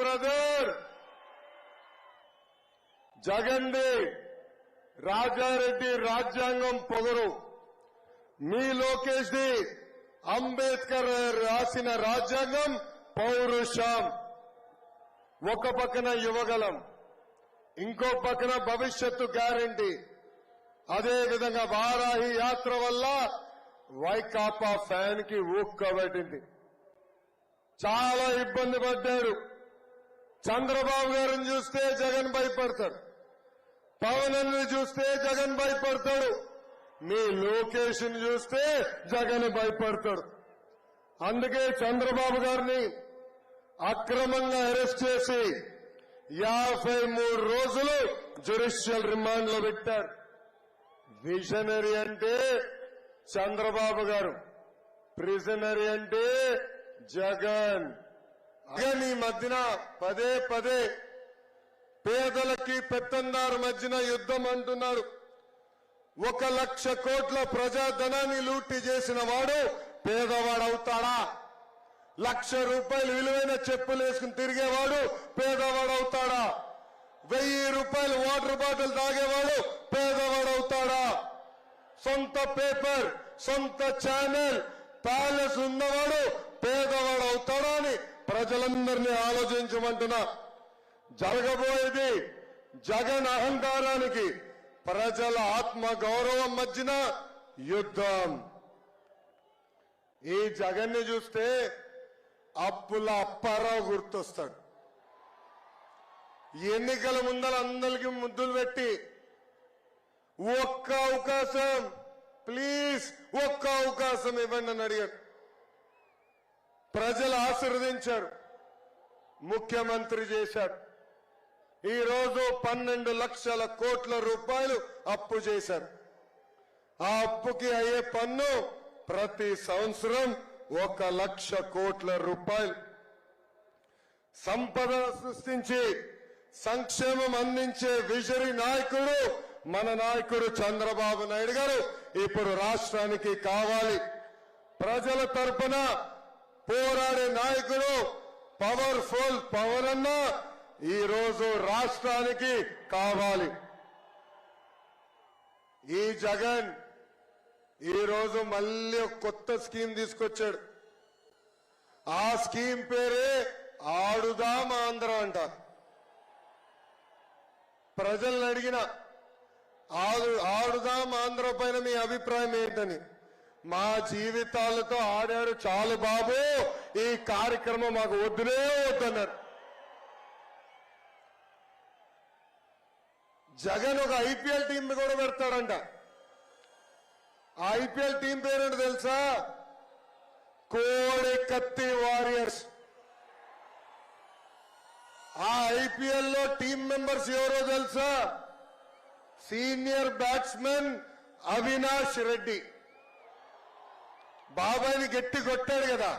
Brother. జగన్ది Rajareddy రాజ్యాంగం పొగరు. మీ Lokesh the Ambedkar రాసిన రాజ్యాంగం పౌరుషం. ఒక పక్కన యువగలం ఇంకో పక్కన భవిష్యత్తు గ్యారంటీ. అదేవిధంగా వారాహి యాత్ర వల్ల వైకాపా ఫ్యాన్కి ఊక్కబట్టింది చాలా ఇబ్బంది పడ్డారు చంద్రబాబు గారిని చూస్తే జగన్ భయపడతాడు. పవన్ చూస్తే జగన్ భయపడతాడు. మీ లోకేష్ చూస్తే జగన్ భయపడతాడు. అందుకే చంద్రబాబు గారిని అక్రమంగా అరెస్ట్ చేసి యాభై మూడు రోజులు జ్యుడిషియల్ రిమాండ్లో పెట్టారు. విజనరీ అంటే చంద్రబాబు గారు. ప్రిజనరీ అంటే జగన్. ఈ మధ్యన పదే పదే పేదలకి పెత్తందారు మధ్యన యుద్ధం అంటున్నారు. ఒక లక్ష కోట్ల ప్రజాధనాన్ని లూటి చేసిన వాడు పేదవాడవుతాడా లక్ష రూపాయలు విలువైన చెప్పులు వేసుకుని తిరిగేవాడు పేదవాడవుతాడా వెయ్యి రూపాయలు వాటర్ బాటిల్ తాగేవాడు పేదవాడవుతాడా సొంత పేపర్ సొంత ఛానల్ ప్యాలెస్ ఉన్నవాడు పేదవాడు అవుతాడా అని ప్రజలందరినీ ఆలోచించమంటున్నా జరగబోయేది జగన్ అహంకారానికి ప్రజల ఆత్మ గౌరవం మధ్యన యుద్ధం. ఈ జగన్ని చూస్తే అప్పుల అప్పారావు గుర్తొస్తాడు. ఎన్నికల ముందర అందరికి ముద్దులు పెట్టి ఒక్క అవకాశం ప్లీజ్ ఒక్క అవకాశం ఇవ్వండి అని అడిగాడు. ప్రజలు ఆశీర్వదించారు. ముఖ్యమంత్రి చేశాడు. ఈరోజు పన్నెండు లక్షల కోట్ల రూపాయలు అప్పు చేశారు. ఆ అప్పుకి అయ్యే పన్ను ప్రతి సంవత్సరం ఒక లక్ష కోట్ల రూపాయలు. సంపద సృష్టించి సంక్షేమం అందించే విజరీ నాయకుడు మన నాయకుడు చంద్రబాబు నాయుడు గారు ఇప్పుడు రాష్ట్రానికి కావాలి. ప్రజల తరపున పోరాడే నాయకుడు పవర్ఫుల్ పవర్ అన్న ఈ రోజు రాష్ట్రానికి కావాలి. ఈ జగన్ ఈ రోజు మళ్ళీ కొత్త స్కీమ్ తీసుకొచ్చాడు. ఆ స్కీమ్ పేరే ఆడుదాం ఆంధ్ర అంట. ప్రజల్ని అడిగిన ఆడు ఆడుదాం ఆంధ్ర పైన మీ అభిప్రాయం ఏంటని. మా జీవితాలతో ఆడారు చాలు బాబు. ఈ కార్యక్రమం మాకు వద్దునే వద్దన్నారు. జగన్ ఒక ఐపీఎల్ టీం కూడా పెడతాడంట. ఆ ఐపీఎల్ టీం పేరేంటి తెలుసా? కోడి కత్తి వారియర్స్. ఆ ఐపీఎల్లో టీం మెంబర్స్ ఎవరో తెలుసా? Senior batsmen Avinash Reddy. బాబాయ్ని గట్టి కొట్టాడు కదా.